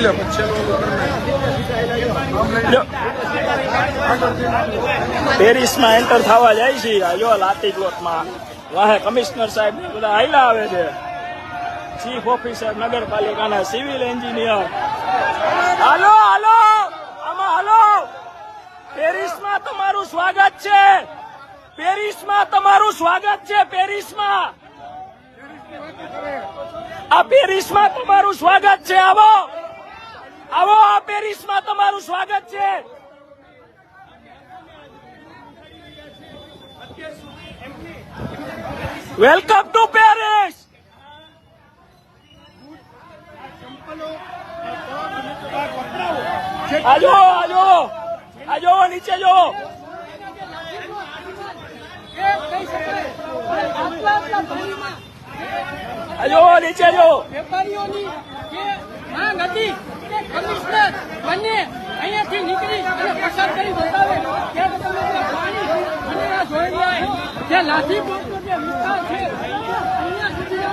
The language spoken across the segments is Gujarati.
નાખ. પેરિસમાં એન્ટર થવા જાય છે. જો લાતી પ્લોટમાં. વાહે કમિશનર સાહેબ ને બધા આયલા આવે છે. ચીફ ઓફિસર નગરપાલિકાના સિવિલ એન્જિનિયર હાલો હાલો. આમાં હાલો. પેરિસમાં તમારું સ્વાગત છે. પેરિસમાં તમારું સ્વાગત છે, પેરિસમાં. આ પેરિસમાં તમારું સ્વાગત છે. આવો. આવો, આ પેરિસમાં તમારું સ્વાગત છે. વેલકમ ટુ પેરિસ આજો આજો આજો, નીચે જો. આજો, નીચે જો. વેપારીઓની માંગ હતી કમિશનર બંને અહીંયાથી નીકળી અને પસાર કરી બતાવે ત્યારે તમે જે પાણી અને આ જોઈ રહ્યા છો જે લાઠી બોટનો જે વિસ્તાર છે અહીંયા સુધી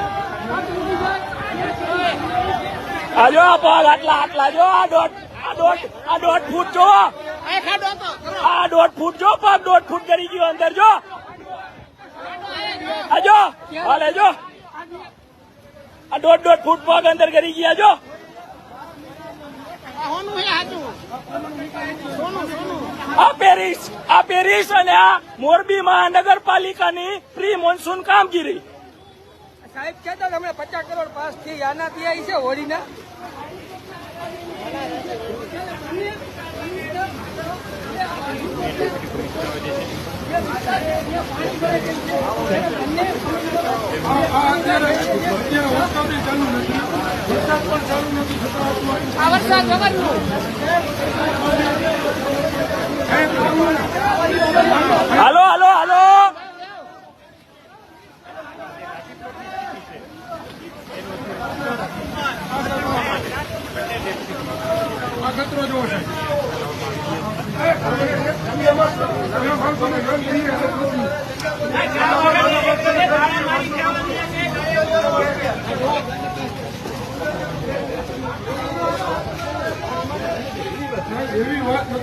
આજો આ પગ આટલા આટલા જો આ દોઢ આ દોઢ આ દોઢ ફૂટ જો. આ દોઢ ફૂટ જો પગ દોઢ ફૂટ કરી ગયો અંદર જો. આજો હાલે જો. આ દોઢ દોઢ ફૂટ પગ અંદર કરી ગયા જો. આ પેરિસ આ પેરિસ અને આ મોરબી મહાનગરપાલિકાની પ્રી મોન્સૂન કામગીરી સાહેબ કહેતા હતા હમણાં પચાસ કરોડ પાસથી આનાથી આવી છે હોળીના આ આ અત્યારે અત્યારે ચાલુ નથી વરસાદ પણ ચાલુ નથી છતાં આટલું આ વરસાદ જવાનું હાલો હાલો. હાલો ખતરો જોવો છે.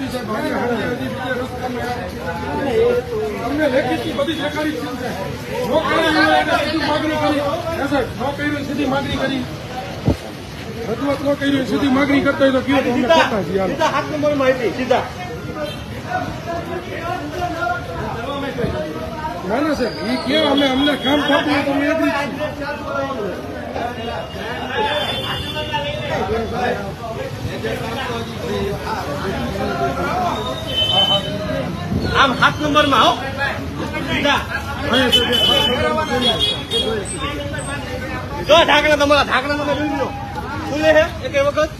હાથે બધી જ છે કર્યું સીધી માગણી કરી નો કર્યું સીધી માગણી કરી રજૂઆત ન કરી સીધી માગણી કરતા હોય તો કયો તો અમે કરતા છીએ હાલો. ના ના સાહેબ એ કે અમે અમને કામ હોય તો અમે છીએ. આમ સાત નંબરમાં હો. જો ઢાંકણા તમારા ઢાંકણા તમે જોઈ લો ખુલે છે એક વખત.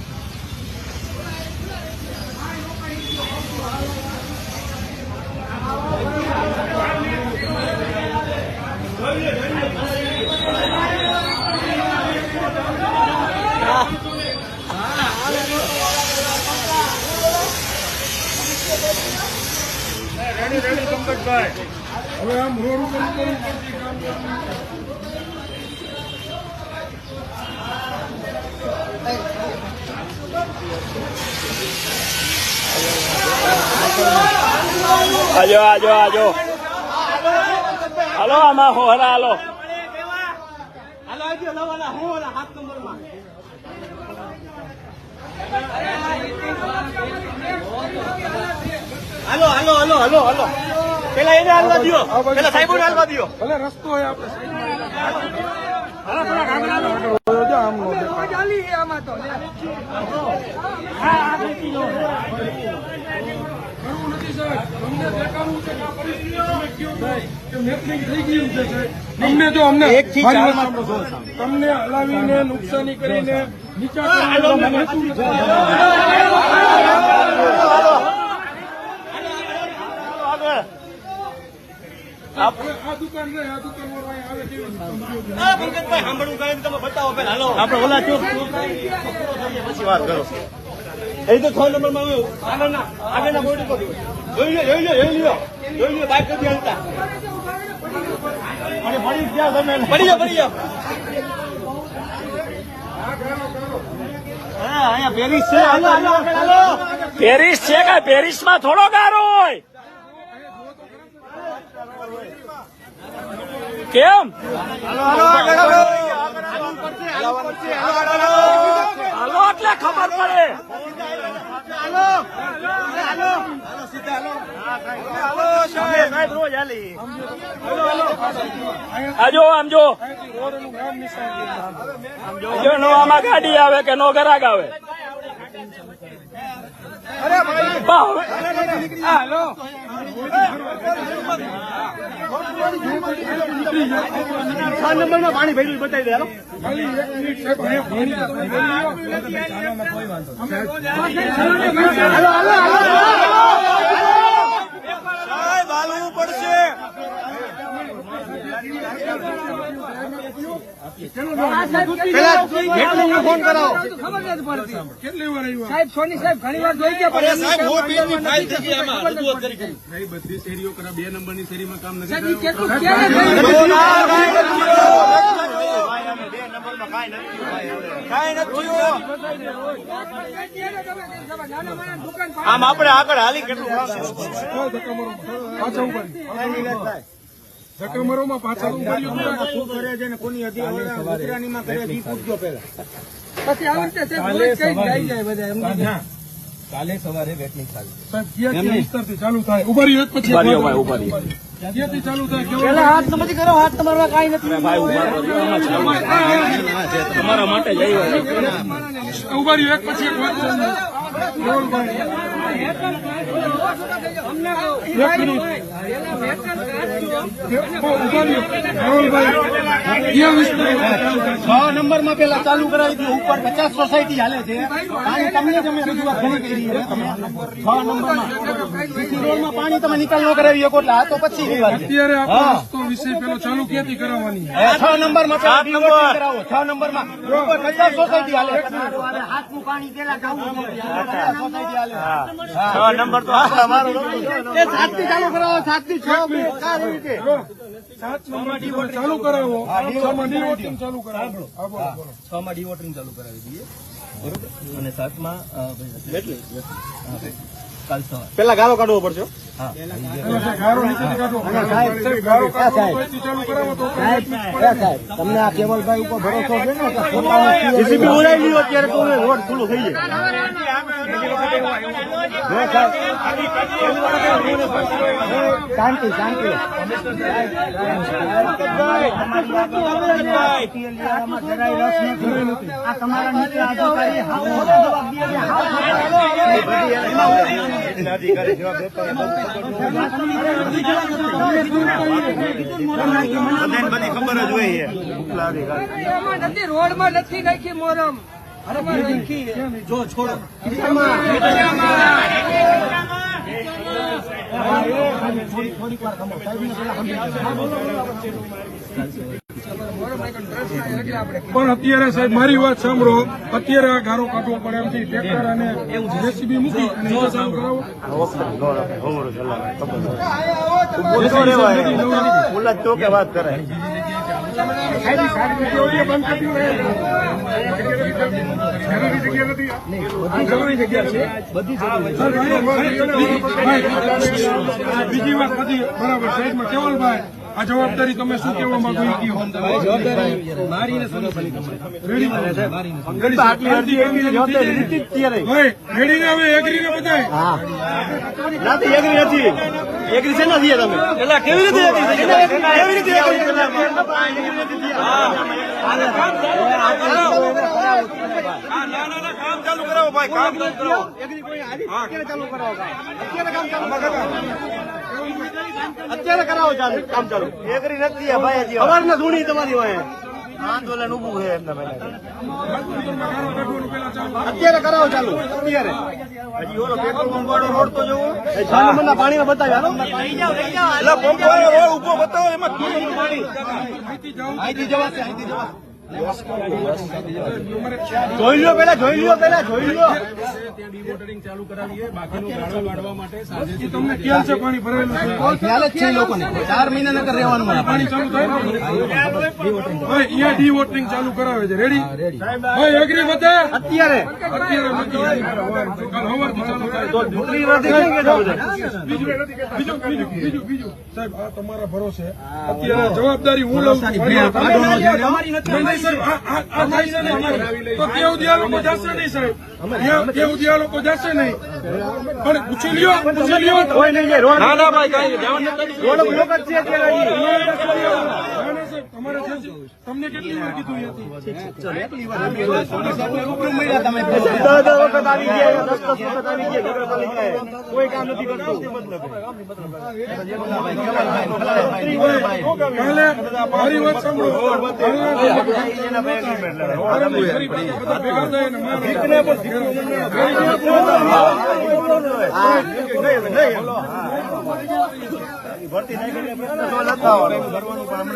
હવે આમ રોડ ઉપર કામ આજો આજો આજો. હાલો આમાં હોરા હાલો. હાલો આવજો લવાલા હલો હાલો હાલો હાલો હાલો હાલો. પેલા એને હાલવા દો પેલા સાહેબો ને હાલવા દો ભલે રસ્તો હોય આપણે તમને હલાવીને નુકસાની કરીને આમ આપણે ઓલા ચોક પછી વાત કરો. એ તો છ નંબરમાં આવ્યું. આગળના આગળના બોર્ડ ઉપર. જોઈ લો જોઈ લો જોઈ લો. જોઈ લો બાઇક નથી હાલતા. અને ભણી ગયા તમે. પડી જાઓ પડી જાઓ અહીંયા પેરિસ છે. હાલો હાલો આગળ હાલો. પેરિસ છે કે પેરિસમાં થોડો ગારો હોય? કેમ હાલો એટલે ખબર પડે આજો આમ જો આમાં ગાડી આવે કે નો ગરાગ આવે બા, હવે- હાલો છ નંબરમાં પાણી ભર્યું બતાવી દે હાલો ખાલી એક મિનિટ સાહેબ અહીંયા પાણી સાહેબ હાલવું પડશે. ફોન કરાવો કેટલી વાર સાહેબ સોની ઘણી વાર જોઈ ગયા બધી શેરીઓ કરા બે નંબરની શેરીમાં કામ નથી. આમ આપણે આગળ હાલી કેટલું કોઈ ધક્કા મારો. પાછા ઊભા રહી. ધક્કા મારોમાં પાછા ઊભા રહ્યો. શું કરે છે ને કોની હતી ઉતરાણીમાં કરે છે પૂછજો પેલા પછી આવી રીતે જાય જાય બધા એમ કીધું. સાહેબ, ક્યાંથી વિસ્તારથી ચાલુ થાય ઊભા એક પછી એક ઊભા રહ્યો વાત. ભાઈ, ઊભા રહ્યો. ક્યાંથી ચાલુ થાય હાથ નંબર કરો હાથ તમારા કઈ નથી ચાલુ. તમારા માટે જ આવ્યા ઊભા રહ્યો એક પછી એક વાત છે. નંબરમાં પેલા ચાલુ કરાવી દીધું ઉપર પચાસ સોસાયટી હાલે છે. પાણી તમને તમે રજૂઆત ઘણી કરી છ નંબરમાં રોડમાં પાણી તમે નિકાલ ન કરાવી શકો એટલે આ તો પછી અત્યારે આપણો વિષય પેલો ચાલુ ક્યાંથી કરાવવાની છ નંબરમાં કરાવો છ નંબરમાં ઉપર પચાસ સોસાયટી હાલે. હાથનું પાણી પેલા સોસાયટી છ નંબર તો એ સાતથી ચાલુ કરાવો સાતથી છ રીતે સાત નંબરથી ચાલુ કરાવો. ચાલુ કરાવો. હા, બોલો, બોલો. છ માં ડીવોટરિંગ ચાલુ કરાવી દઈએ. બરોબર? અને સાતમાં પેલા ગાળો કાઢવો પડશે તમને આ કેવલભાઈ ઉપર ભરોસો છે ને? જેસીબી ઉડાવી અત્યારે તો રોડ ખુલ્લો થઈ જાય શાંતિ શાંતિ આ તમારા નીચે અધિકારી. બધી ખબર રોડમાં નથી નાખી મોરમ પણ અત્યારે સાહેબ મારી વાત સાંભળો અત્યારે આ ગારો કાઢવો પડે એમથી છે ટ્રેક્ટર અને જેસીબી મૂકી અને એ કરાવો વાત કરે જરૂરી જગ્યા છે ભાઈ, બીજી વાત બધી બરાબર સાઈડમાં કેવલભાઈ આ જવાબદારી તમે શું કેવા માંગો જવાબદારી મારી. રેડી ને. હવે એગ્રી ને નથી એગ્રી નથી. એગ્રી છે નથી તમે? એટલે કેવી રીતે કેવી રીતે કામ ચાલુ કરાવો ભાઈ કામ ચાલુ કરાવો. એગ્રી કોઈ હારી અત્યારે ચાલુ કરાવો કામ અત્યારે કામ ચાલુ કરાવો. અત્યારે કરાવો ચાલુ. કામ ચાલુ. એગ્રી નથી ભાઈ અવાર ને ધૂણી તમારી હોય આંદોલન ઉભું છે એમના અત્યારે કરાવો ચાલુ. અત્યારે. હજી ઓલો પેટ્રોલ પંપ વાળો રોડ તો જોવો. નંબરના પાણીમાં બતાવ્યા પંપ વાળો ઊભો બતાવો એમાં અહીંથી જવાશે અહીંથી જવાશે જોઈ લો પેલા જોઈ લો પેલા જોઈ એ તમને ખ્યાલ છે પાણી ભરેલું છે? ખ્યાલ જ છે લોકોને. ચાર મહિના નકર રહેવાનું પાણી ચાલુ થાય અહીંયા ડી વોટરિંગ ચાલુ કરાવે છે. રેડી ભાઈ એગ્રી બધા અત્યારે. અત્યારે કાલ ચાલુ થાય? બીજું બીજું બીજું બીજું સાહેબ આ તમારા ભરોસે. અત્યારે જવાબદારી હું લઉં છું. નહીં, નહીં, સાહેબ આ- થાય નહીં તો ત્યાં લોકો જશે નહીં સાહેબ? ત્યાં ત્યાં સુધી લોકો જશે નહીં? પણ પૂછી લ્યો પૂછી લ્યો. કોઈ નહીં જાય રોડ ના ના ભાઈ કઈ રોડ બ્લોક જ છે અત્યારે અહીં. ના, ના, સાહેબ, તમારે જે છે, તમને કેટલી વાર કીધું કોઈ કામ નથી કરતું. કાલે મારી વાત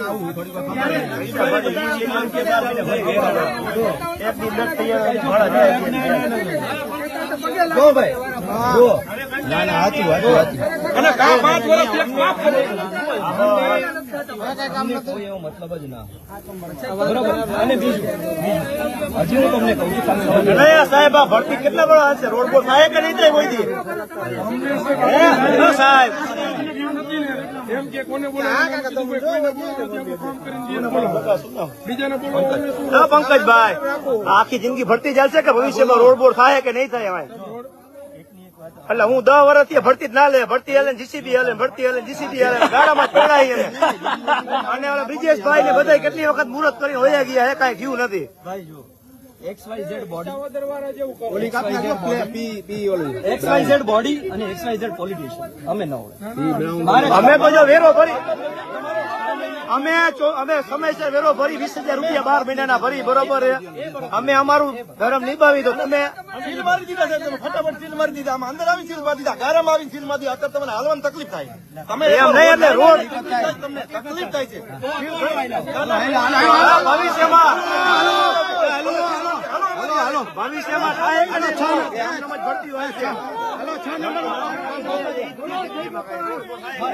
આવું થોડી ફરી ના ના સાચું સાચું સાચું. કોઈ એવો મતલબ જ ના બરોબર અને બીજું હજી હું તમને કહું છું સાહેબ આ ભરતી કેટલા બળા હશે રોડ પર સાહેબ નહીં થાય કોઈથી સાહેબ એમ કે કોને બોલાવો? પંકજભાઈ. આખી જિંદગી ભરતી ચાલશે કે ભવિષ્યમાં રોડ બોડ થાય કે નહીં થાય એટલે હું દસ વર્ષથી ભરતી જ ના લે. ભરતી હાલે જીસીબી હાલે ભરતી હાલે જીસીબી હાલે ગાડામાં પડાય અને બ્રિજેશભાઈ ને બધા કેટલી વખત મુહૂર્ત કરીને હોયા ગયા એ કઈ ગયું નથી. ભાઈ જો X Y Z body X Y Z body અને એક્સ વાય ઝેડ પોલિટિશિયન અમે ન હોય. અમે તો વેરો ભરી અમે અમે સમયસર વેરો ભરી વીસ હજાર રૂપિયા બાર મહિનાના ભરી બરોબર? અમે અમારું ધર્મ નિભાવી દો. તમે સીલ મારી દીધા સાહેબ તમે ફટાફટ સીલ મારી દીધા. આમ અંદર આવી સીલ મારી દીધા. ગારામાં આવી સીલ મારી દીધા. અત્યારે તમને હાલવાની તકલીફ થાય. તમે એમ નહીં એટલે રોડ તમને તકલીફ થાય છે. ભવિષ્યમાં ભવિષ્યમાં થાય ભરતી હોય છે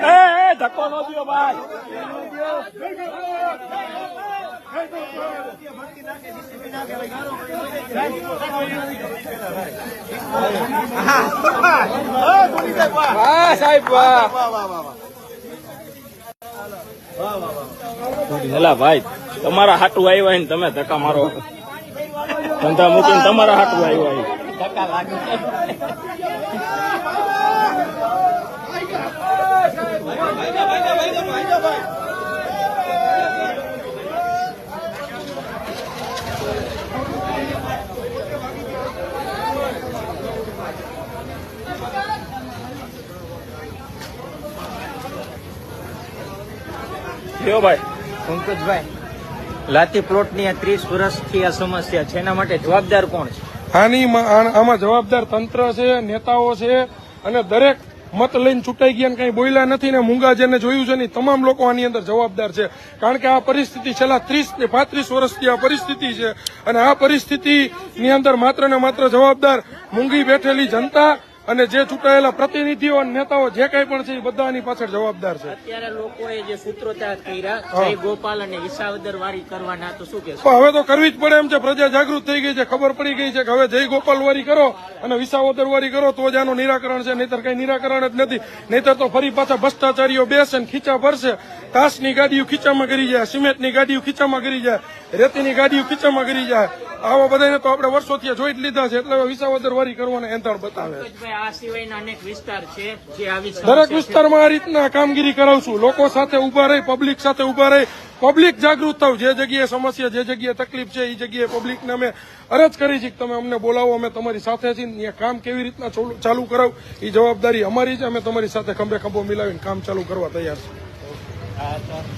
એ એ ધક્કો ન દો ભાઈ. સાહેબ વાહ. એલા ભાઈ તમારા હાટું આવ્યા હોય ને તમે ધક્કા મારો. ધંધા મૂકીને તમારા હાટું આવ્યો હોય લ્યો ભાઈ. પંકજભાઈ. લાતી પ્લોટની આ ત્રીસ વર્ષથી આ સમસ્યા છે. એના માટે જવાબદાર કોણ છે? આની આમાં જવાબદાર તંત્ર છે, નેતાઓ છે અને દરેક મત લઈને ચૂંટાઈ ગયા કઈ બોલ્યા નથી ને મૂંગા જેને જોયું છે ને તમામ લોકો આની અંદર જવાબદાર છે. કારણ કે આ પરિસ્થિતિ છેલ્લા ત્રીસ ને પાંત્રીસ વર્ષથી આ પરિસ્થિતિ છે અને આ પરિસ્થિતિની અંદર માત્ર ને માત્ર જવાબદાર મૂંગી બેઠેલી જનતા અને જે ચૂંટાયેલા પ્રતિનિધિઓ અને નેતાઓ જે કઈ પણ છે એ બધાની પાછળ જવાબદાર છે. અત્યારે લોકોએ જે સૂત્રોચ્ચાર કર્યા ગોપાલ અને વિસાવદર વારી કરવાના તો શું કે હવે તો કરવી જ પડે એમ છે પ્રજા જાગૃત થઈ ગઈ છે ખબર પડી ગઈ છે કે હવે જય ગોપાલ વારી કરો અને વિસાવદર વારી કરો તો જ આનું નિરાકરણ છે નહીતર કઈ નિરાકરણ જ નથી. નહીતર તો ફરી પાછા ભ્રષ્ટાચારીઓ બેસે ને ખીચા ભરશે. તાસની ગાડીઓ ખીચામાં કરી જાય સિમેન્ટની ગાડીઓ ખીચામાં કરી જાય રેતીની ગાડીઓ ખીચામાં કરી જાય. આવા બધાને તો આપણે વર્ષોથી જોઈ જ લીધા છે એટલે વિસાવદર વારી કરવાના એંધાણ બતાવે આ સિવાયના અનેક વિસ્તાર છે જે આવી દરેક વિસ્તારમાં આ રીતના કામગીરી કરાવશું લોકો સાથે ઊભા રહી પબ્લિક સાથે ઊભા રહી. પબ્લિક જાગૃત થાવ. જે જગ્યાએ સમસ્યા જે જગ્યાએ તકલીફ છે એ જગ્યાએ પબ્લિકને અમે અરજ કરી છે કે તમે અમને બોલાવો. અમે તમારી સાથે છીએ. અહીંયા કામ કેવી રીતના ચાલુ- ચાલુ કરાવ એ જવાબદારી અમારી છે. અમે તમારી સાથે ખંભે ખંભો મિલાવીને કામ ચાલુ કરવા તૈયાર છીએ.